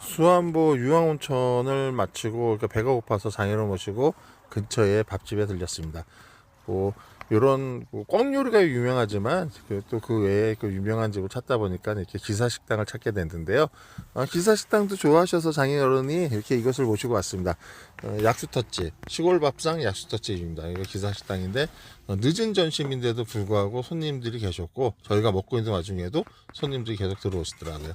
수안보 유황온천을 마치고 이렇게 배가 고파서 장인을 모시고 근처에 밥집에 들렸습니다. 뭐 이런 뭐꽝 요리가 유명하지만 또 그 외에 그 유명한 집을 찾다 보니까 이렇게 기사 식당을 찾게 됐는데요. 어, 기사 식당도 좋아하셔서 장인 어른이 이렇게 이것을 모시고 왔습니다. 어, 약수터집 시골 밥상 약수터집입니다. 이거 기사 식당인데 어, 늦은 점심인데도 불구하고 손님들이 계셨고 저희가 먹고 있는 와중에도 손님들이 계속 들어오시더라고요.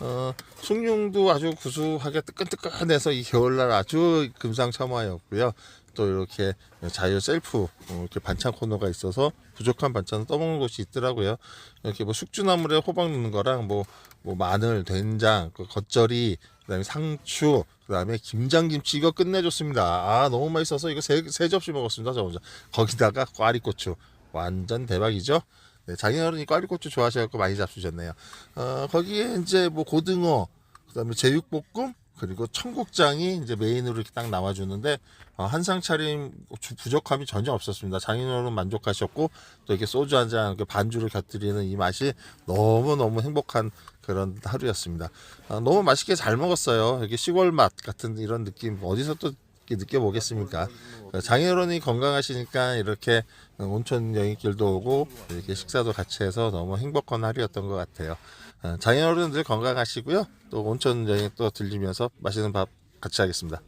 어, 숭늉도 아주 구수하게 뜨끈뜨끈해서 이 겨울날 아주 금상첨화였고요. 또 이렇게 자유 셀프 어, 이렇게 반찬 코너가 있어서 부족한 반찬을 떠먹는 곳이 있더라고요. 이렇게 뭐 숙주나물에 호박 넣는 거랑 뭐, 뭐 마늘, 된장, 그 겉절이, 그다음에 상추, 그다음에 김장김치 이거 끝내줬습니다. 아 너무 맛있어서 이거 세, 세 접시 먹었습니다. 저 혼자. 거기다가 꽈리고추 완전 대박이죠. 네, 장인어른이 꽈리고추 좋아하셔서 많이 잡수셨네요. 어, 거기에 이제 뭐 고등어, 그다음에 제육볶음 그리고 청국장이 이제 메인으로 이렇게 딱 나와주는데 어, 한상 차림 주- 부족함이 전혀 없었습니다. 장인어른 만족하셨고 또 이렇게 소주 한 잔 반주를 곁들이는 이 맛이 너무 너무 행복한 그런 하루였습니다. 아, 너무 맛있게 잘 먹었어요. 이렇게 시골 맛 같은 이런 느낌 어디서 또 느껴보겠습니까? 장인어른이 건강하시니까 이렇게 온천 여행길도 오고 이렇게 식사도 같이 해서 너무 행복한 하루였던 것 같아요. 어, 장인어른들 건강하시고요. 또 온천 여행 또 들리면서 맛있는 밥 같이 하겠습니다.